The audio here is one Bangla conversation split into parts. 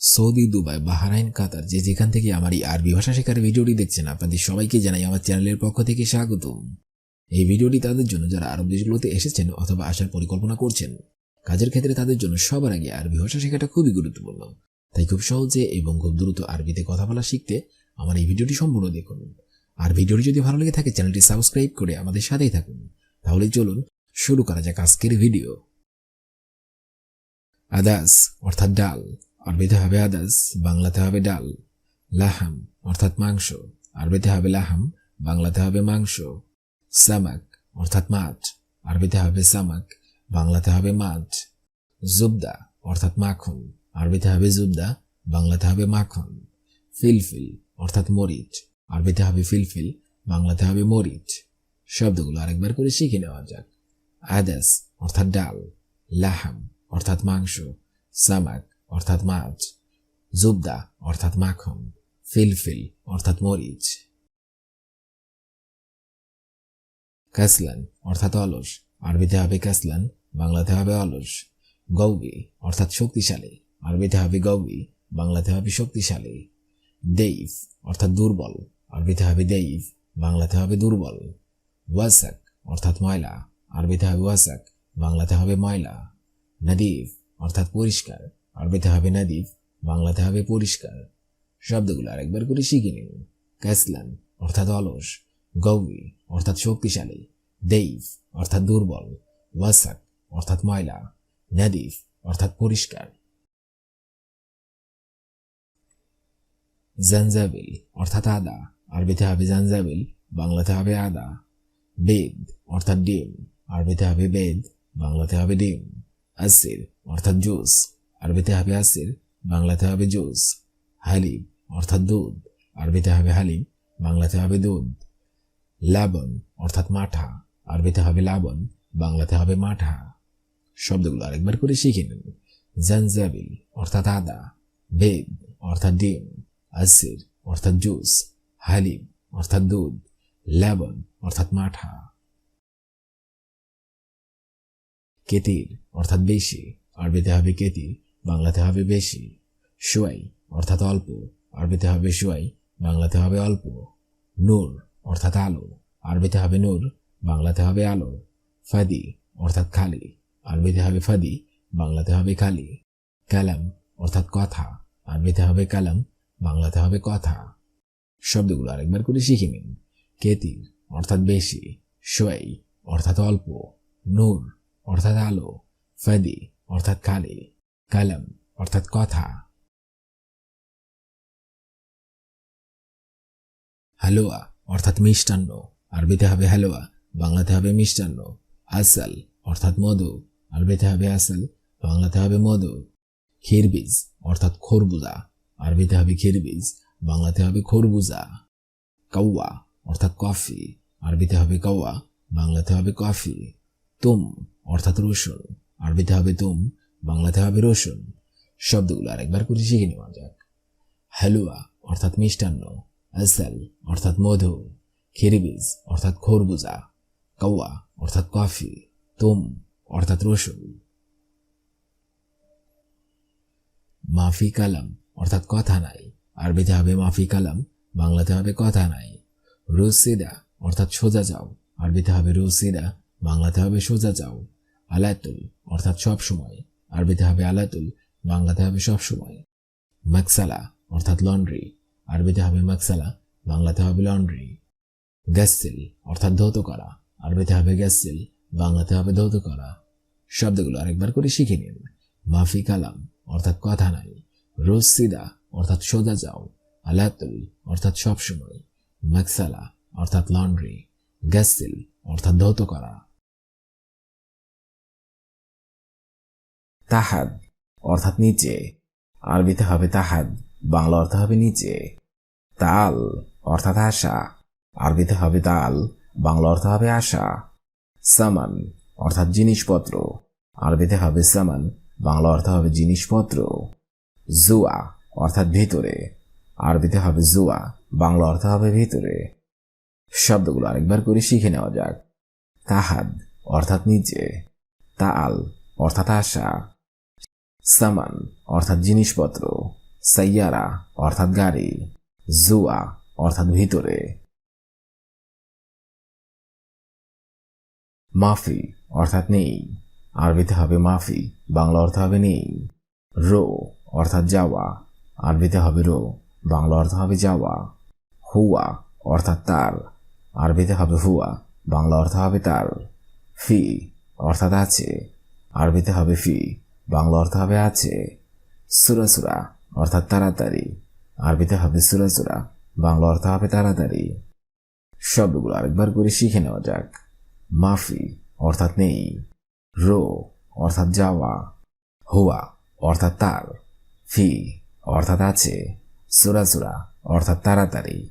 সৌদি, দুবাই, বাহারাইন, কাতার, যে যেখান থেকে আমার এই আরবি ভাষা শেখার ভিডিওটি দেখছেন, আপনাদের সবাইকে জানাই আমার চ্যানেলের পক্ষ থেকে স্বাগতম। এই ভিডিওটি তাদের জন্য যারা আরব দেশগুলোতে এসেছেন অথবা আসার পরিকল্পনা করছেন, কাজের ক্ষেত্রে তাদের জন্য সবার আগে আরবি ভাষা শেখাটা খুবই গুরুত্বপূর্ণ। তাই খুব সহজে এবং খুব দ্রুত আরবিতে কথা বলা শিখতে আমার এই ভিডিওটি সম্পূর্ণ দেখুন। আর ভিডিওটি যদি ভালো লেগে থাকে, চ্যানেলটি সাবস্ক্রাইব করে আমাদের সাথেই থাকুন। তাহলে চলুন শুরু করা যাক আজকের ভিডিও। আদাস, অর্থাৎ ডাল। আরবিতে হবে আদাস, বাংলাতে হবে ডাল, লাহাম অর্থাৎ মাংস। আরবিতে হবে লাহাম, বাংলাতে হবে মাংস। সামাক অর্থাৎ মাছ। আরবিতে হবে সামাক, বাংলাতে হবে মাছ। জুবদা অর্থাৎ মাখন। আরবিতে হবে জুবদা, বাংলাতে হবে মাখন। ফিলফিল অর্থাৎ মরিচ। আরবিতে হবে ফিলফিল, বাংলাতে হবে মরিচ। শব্দগুলো আরেকবার করে শিখে নেওয়া যাক। আদাস অর্থাৎ ডাল, লাহাম অর্থাৎ মাংস। সামাক অর্থাৎ মাছ, জুবদা, অর্থাৎ মাখন, ফিলফিল, অর্থাৎ মরিচ, কাসলান, অর্থাৎ অলস, আরবিতে হবে কাসলান, বাংলাতে হবে অলস গৌবি অর্থাৎ শক্তিশালী, আরবিতে হবে গৌবি বাংলাতে হবে শক্তিশালী, দেইফ, অর্থাৎ দুর্বল, আরবিতে হবে দেইফ, বাংলাতে হবে দুর্বল, ওয়াসাক, অর্থাৎ ময়লা, আরবিতে হবে ওয়াসাক, বাংলাতে হবে ময়লা, নদীফ, অর্থাৎ পরিষ্কার আরবিতে হবে নদীফ, বাংলাতে হবে পরিষ্কার। শব্দগুলো আরেকবার করে শিখে নিন। ক্যাসলান অর্থাৎ অলস, গৌরী অর্থাৎ শক্তিশালী, দেইফ অর্থাৎ দুর্বল, ওয়াসাক অর্থাৎ ময়লা, নদীফ অর্থাৎ পরিষ্কার। জানজাবিল অর্থাৎ আদা, আরবিতে হবে জানজাবিল, বাংলাতে হবে আদা। বেদ অর্থাৎ ডিম, আরবিতে হবে বেদ, বাংলাতে হবে ডিম। আসির অর্থাৎ জুস। আরবিতে হবে আসির, বাংলাতে হবে জুস। হালিব অর্থাৎ দুধ। আরবিতে হবে হালিম, বাংলাতে হবে দুধ। লাবন অর্থাৎ মাঠা। আরবিতে হবে লাবন বাংলাতে হবে মাঠা। শব্দগুলো আরেকবার করে শিখে নিন। জানজাবিল, অর্থাৎ আদা। বেদ, অর্থাৎ ডিম। আসির, অর্থাৎ জুস। হালিম, অর্থাৎ দুধ। লেবন অর্থাৎ মাঠা। কেতির অর্থাৎ বেশি। আরবিতে হবে কেতির বাংলাতে হবে বেশি সোয়াই অর্থাৎ অল্প। আরবিতে হবে সোয়াই বাংলাতে হবে অল্প। নূর, অর্থাৎ আলো। আরবিতে হবে নূর, বাংলাতে হবে আলো। ফাদি, অর্থাৎ খালি। আরবিতে হবে ফাদি, বাংলাতে হবে খালি। কালাম, অর্থাৎ কথা। আরবিতে হবে কালাম, বাংলাতে হবে কথা। শব্দগুলো আরেকবার করে শিখে নিন। কেতির, অর্থাৎ বেশি। সোয়াই অর্থাৎ অল্প। নূর, অর্থাৎ আলো। ফাদি, অর্থাৎ খালি। কালাম, অর্থাৎ কথা। হালুয়া, অর্থাৎ মিষ্টান্ন। আরবিতে হবে হালুয়া, বাংলাতে হবে মিষ্টান্ন। আসাল, অর্থাৎ মধু। আরবিতে হবে আসাল, বাংলাতে হবে মধু। খিরবিজ, অর্থাৎ খরবুজা। আরবিতে হবে খিরবিজ, বাংলাতে হবে খরবুজা। কৌয়া অর্থাৎ কফি। আরবিতে হবে কৌয়া বাংলাতে হবে কফি। তুম, অর্থাৎ রসুন। আরবিতে হবে তুম বাংলাতে হবে রসুন। শব্দগুলো আরেকবার করে শিখে নেওয়া যাক। হালুয়া অর্থাৎ মিষ্টান্ন আসাল অর্থাৎ মধু, খিরবিজ অর্থাৎ খরবুজা কৌয়া অর্থাৎ কফি, তুম অর্থাৎ রসুন। মাফি কালাম অর্থাৎ কথা নাই। আরবিতে হবে মাফি কালাম, বাংলাতে হবে কথা নাই। রুসিদা অর্থাৎ সোজা যাও। আরবিতে হবে রুসিদা, বাংলাতে হবে সোজা যাও। আলাতুল অর্থাৎ সব সময় আরবিতে হবে আলাতুল, বাংলাতে হবে সব সময় মাকসালা, অর্থাৎ লন্ড্রি। আরবিতে হবে মাকসালা, বাংলাতে হবে লন্ড্রি। গ্যাসিল অর্থাৎ ধৌত করা আরবিতে হবে গ্যাসিল বাংলাতে হবে ধৌত করা শব্দগুলো আরেকবার করে শিখে নিন। মাফি কালাম, অর্থাৎ কথা নাই। রোজ সিদা, অর্থাৎ সোজা যাও। আলাতুল, অর্থাৎ সবসময়। মাকসালা, অর্থাৎ লন্ড্রি। গ্যাসিল অর্থাৎ ধৌত করা তাহাদ, অর্থাৎ নিচে। আরবিতে হবে তাহাদ, বাংলা অর্থ হবে নিচে। তাল, অর্থাৎ আশা। আরবিতে হবে তাল, বাংলা অর্থ হবে আশা। সামান, অর্থাৎ জিনিসপত্র। আরবিতে হবে সামান, বাংলা অর্থ হবে জিনিসপত্র। জুয়া, অর্থাৎ ভিতরে। আরবিতে হবে জুয়া, বাংলা অর্থ হবে ভিতরে। শব্দগুলো আরেকবার করে শিখে নেওয়া যাক। তাহাদ, অর্থাৎ নিচে। তাল, অর্থাৎ আশা। সামান, অর্থাৎ জিনিসপত্র, সাইয়ারা, অর্থাৎ গাড়ি, জুয়া, অর্থাৎ ভিতরে। মাফি, অর্থাৎ নেই। আরবিতে হবে মাফি, বাংলা অর্থ হবে নেই। রো, অর্থাৎ যাওয়া। আরবিতে হবে রো, বাংলা অর্থ হবে যাওয়া। হুয়া, অর্থাৎ তার। আরবিতে হবে হুয়া, বাংলা অর্থ হবে তার। ফি, অর্থাৎ আছে। আরবিতে হবে ফি বাংলা অর্থ হবে আছে। সুরাসুরা অর্থাৎ তাড়াতাড়ি। আরবিতে হবে সুরাসুরা বাংলা অর্থ হবে তাড়াতাড়ি। শব্দগুলো আরেকবার করে শিখে নেওয়া যাক। মাফি, অর্থাৎ নেই। রো, অর্থাৎ যাওয়া। হুয়া, অর্থাৎ তার। ফি, অর্থাৎ আছে। সুরাসুরা অর্থাৎ তাড়াতাড়ি।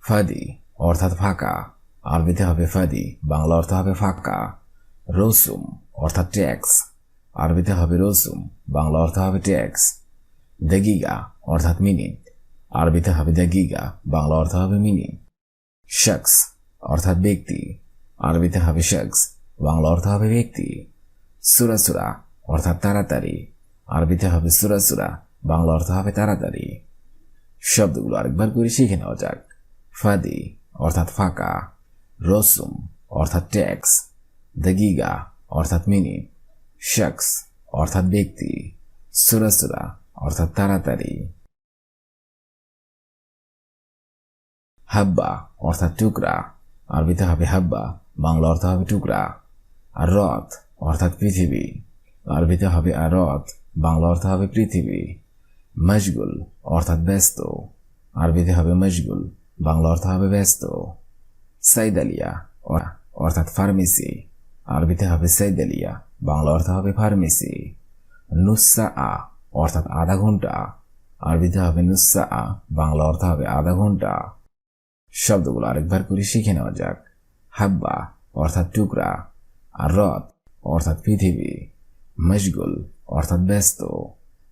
ফাদি, অর্থাৎ ফাঁকা। আরবিতে হবে ফাদি, বাংলা অর্থ হবে ফাঁকা। রসুম, অর্থাৎ ট্যাক্স। আরবিতে হবে রসুম, বাংলা অর্থ হবে ট্যাক্স। দেগিগা, অর্থাৎ মিনিট আরবিতে হবে দেগিগা, বাংলা অর্থ হবে মিনিট শখস, অর্থাৎ ব্যক্তি। আরবিতে হবে শখস, বাংলা অর্থ হবে ব্যক্তি। সুরাসুরা অর্থাৎ তাড়াতাড়ি। আরবিতে হবে সুরাসুরা বাংলা অর্থ হবে তাড়াতাড়ি। শব্দগুলো আরেকবার করে শিখে নেওয়া যাক। ফাদি, অর্থাৎ ফাঁকা। রসুম, অর্থাৎ ট্যাক্স। দগিগা অর্থাৎ মিনিট শখস অর্থাৎ ব্যক্তি সুরাসুরা অর্থাৎ তাড়াতাড়ি হাব্বা অর্থাৎ টুকরা, আরবিতে হবে হাব্বা বাংলা অর্থ হবে টুকরা, আর রথ অর্থাৎ পৃথিবী, আরবিতে হবে আর রথ বাংলা অর্থ হবে পৃথিবী মশগুল অর্থাৎ ব্যস্ত, আরবিতে হবে মশগুল বাংলা অর্থ হবে ব্যস্ত সাইদালিয়া অর্থাৎ ফার্মেসি আরবিতে হবে সাইদালিয়া, বাংলা অর্থ হবে ফার্মেসি। নুসা আ অর্থাৎ আধা ঘণ্টা। আরবিতে হবে নুসা আ বাংলা অর্থ হবে আধা ঘণ্টা। শব্দগুলো আরেকবার করে শিখে নেওয়া যাক। হাব্বা অর্থাৎ টুকরা। আর রথ অর্থাৎ পৃথিবী। মশগুল অর্থাৎ ব্যস্ত।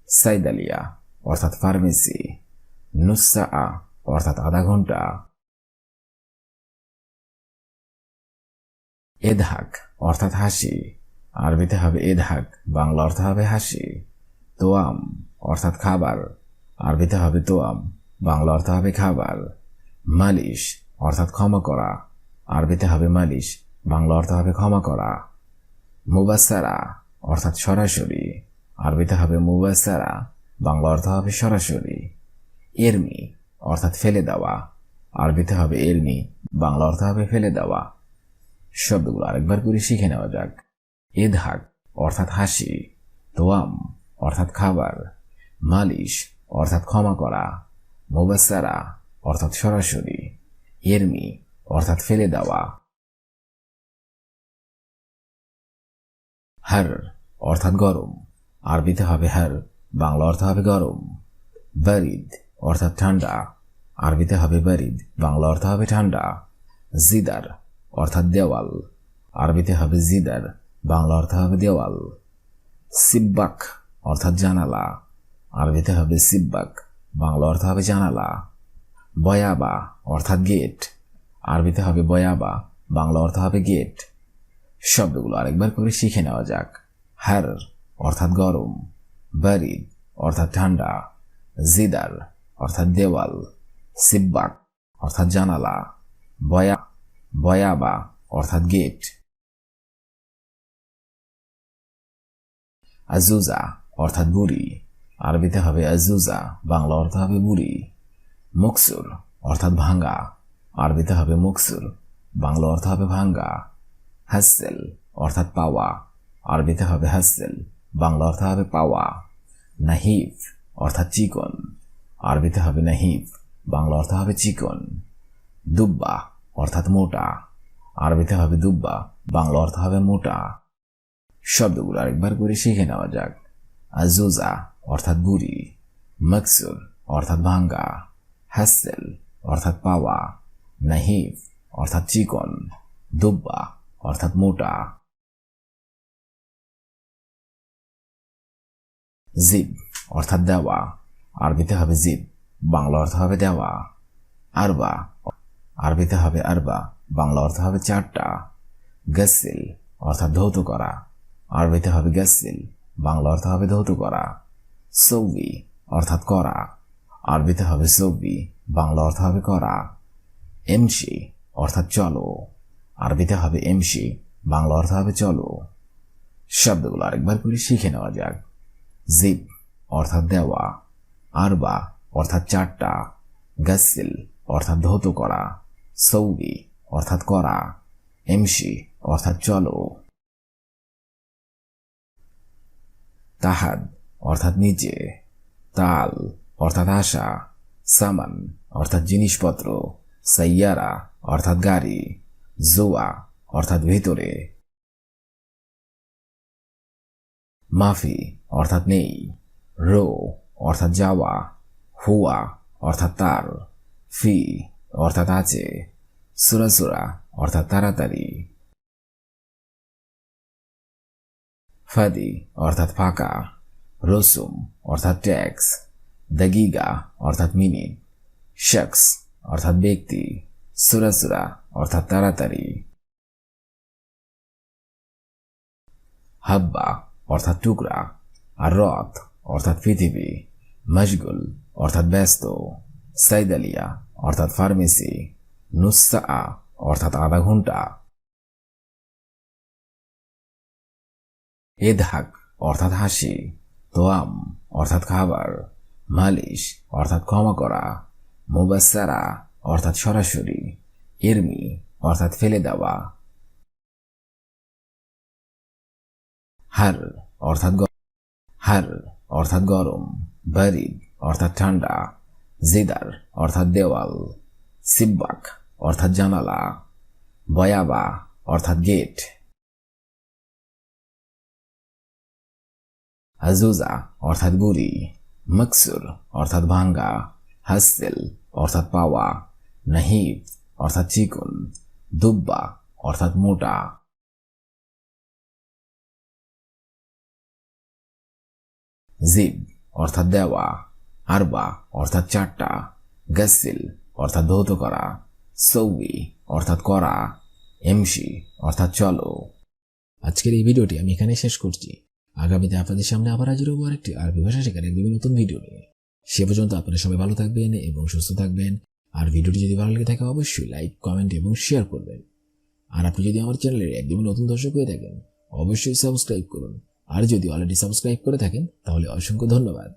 সাইদালিয়া অর্থাৎ ফার্মেসি। নুসা আ অর্থাৎ আধা ঘণ্টা। এধাক অর্থাৎ হাসি। আরবিতে হবে এ এধাক, বাংলা অর্থ হবে হাসি। তোয়াম, অর্থাৎ খাবার। আরবিতে হবে তোয়াম, বাংলা অর্থ হবে খাবার। মালিশ, অর্থাৎ ক্ষমা করা। আরবিতে হবে মালিশ, বাংলা অর্থ হবে ক্ষমা করা। মুবাসারা অর্থাৎ সরাসরি। আরবিতে হবে মুবাসারা বাংলা অর্থ হবে সরাসরি। এরমি, অর্থাৎ ফেলে দেওয়া। আরবিতে হবে এরমি, বাংলা অর্থ হবে ফেলে দেওয়া। শব্দগুলো আরেকবার করে শিখে নেওয়া যাক। এধাক অর্থাৎ হাসি। তোয়াম অর্থাৎ খাবার। মালিশ, অর্থাৎ ক্ষমা করা। মোবাসারা অর্থাৎ সরাসরি। এরমি, অর্থাৎ ফেলে দেওয়া। হার, অর্থাৎ গরম। আরবিতে হবে হার, বাংলা অর্থ হবে গরম। বারিদ, অর্থাৎ ঠান্ডা। আরবিতে হবে বারিদ, বাংলা অর্থ হবে ঠান্ডা। জিদার অর্থাৎ দেওয়াল। আরবিতে হবে জিদার, বাংলা অর্থ হবে দেওয়াল। সিব্বাক অর্থাৎ জানালা। আরবিতে হবে সিব্বাক, বাংলা অর্থ হবে জানালা। বয়াবা অর্থাৎ গেট। আরবিতে হবে বয়াবা, বাংলা অর্থ হবে গেট। শব্দগুলো আরেকবার করে শিখে নেওয়া যাক। হার অর্থাৎ গরম। বারিদ অর্থাৎ ঠান্ডা। জিদার অর্থাৎ দেওয়াল। সিব্বাক অর্থাৎ জানালা। বয়া বয়াবা অর্থাৎ গেট। আজুজা অর্থাৎ বুড়ি। আরবিতে হবে আজুজা বাংলা অর্থ হবে বুড়ি। মুকসুর, অর্থাৎ ভাঙ্গা। আরবিতে হবে মুকসুর, বাংলা অর্থ হবে ভাঙ্গা। হাসেল অর্থাৎ পাওয়া। আরবিতে হবে হাসেল বাংলা অর্থ হবে পাওয়া। নাহিফ, অর্থাৎ চিকন। আরবিতে হবে নাহিফ, বাংলা অর্থ হবে চিকন। দুব্বা অর্থাৎ মোটা। আরবিতে হবে দুব্বা, বাংলা অর্থ হবে মোটা। শব্দগুলো আরেকবার করে শিখে নেওয়া যাক। আজুজা অর্থাৎ বুড়ি, মকসুর অর্থাৎ ভাঙ্গা, হাসেল অর্থাৎ পাওয়া, নাহিফ অর্থাৎ চিকন, দুব্বা অর্থাৎ মোটা। জিব অর্থাৎ দেওয়া, আরবিতে হবে জিব, বাংলা অর্থ হবে দেওয়া। আরবা আরবিতে হবে আরবা, বাংলা অর্থ হবে চারটা। গাসিল অর্থাৎ ধৌত করা, আরবিতে হবে গাসিল, বাংলা অর্থ হবে ধৌত করা। সৌবি অর্থাৎ করা, আরবিতে হবে সৌবি, বাংলা অর্থ হবে করা। এমসি অর্থাৎ চলো, আরবিতে হবে এমসি, বাংলা অর্থ হবে চলো। শব্দগুলো আরেকবার করে শিখে নেওয়া যাক। জিপ অর্থাৎ দেওয়া, আরবা অর্থাৎ চারটা, গাসিল অর্থাৎ ধৌত করা। সৌবি, অর্থাৎ করা, এমসি, অর্থাৎ চলো। তাহাদ, অর্থাৎ নিচে তাল, অর্থাৎ আশা। সামান, অর্থাৎ জিনিসপত্র। সাইয়ারা, অর্থাৎ গাড়ি। জোয়া, অর্থাৎ ভেতরে। মাফি, অর্থাৎ নেই। রো, অর্থাৎ যাওয়া। হুয়া, অর্থাৎ তার। ফি অর্থাৎ আছে। সুরাসুরা অর্থাৎ তাড়াতাড়ি। ফাদি, অর্থাৎ ফাঁকা। রসুম, অর্থাৎ ট্যাক্স। দাগিগা, অর্থাৎ মিনিট। শখস, অর্থাৎ ব্যক্তি। সুরাসুরা অর্থাৎ তাড়াতাড়ি। হাব্বা, অর্থাৎ টুকরা। আর রথ, অর্থাৎ পৃথিবী। মশগুল, অর্থাৎ ব্যস্ত। সাইদালিয়া অর্থাৎ ফার্মেসি নুসা অর্থাৎ আধা ঘণ্টা। এধাক অর্থাৎ হাসি। তোয়াম, অর্থাৎ খাবার। মালিশ, অর্থাৎ ক্ষমা করা। মুবাসারা অর্থাৎ সরাসরি। এরমি, অর্থাৎ ফেলে দেওয়া। হার, অর্থাৎ হার, অর্থাৎ গরম। বারিদ, অর্থাৎ ঠান্ডা। জিদার, অর্থাৎ দেওয়াল, সিব্বাক, অর্থাৎ জানালা, বয়াবা, অর্থাৎ গেট। আজুজা, অর্থাৎ গুড়ি। মকসুর, অর্থাৎ ভাঙ্গা। হাসেল অর্থাৎ পাওয়া। নাহিব অর্থাৎ চিকন। দুব্বা, অর্থাৎ মোটা। জিব, অর্থাৎ দেওয়া। আরবা, অর্থাৎ চারটা। গাসিল অর্থাৎ ধৌত করা। সৌবি, অর্থাৎ করা। এমসি, অর্থাৎ চলো। আজকের এই ভিডিওটি আমি এখানে শেষ করছি। আগামীতে আপনাদের সামনে আবার হাজির হব আরেকটি আরবি ভাষা শেখার একদম নতুন ভিডিও নিয়ে। সে পর্যন্ত আপনারা সবাই ভালো থাকবেন এবং সুস্থ থাকবেন। আর ভিডিওটি যদি ভালো লেগে থাকে, অবশ্যই লাইক, কমেন্ট এবং শেয়ার করবেন। আর আপনি যদি আমার চ্যানেলের একদম নতুন দর্শক হয়ে থাকেন, অবশ্যই সাবস্ক্রাইব করুন। আর যদি অলরেডি সাবস্ক্রাইব করে থাকেন, তাহলে অসংখ্য ধন্যবাদ।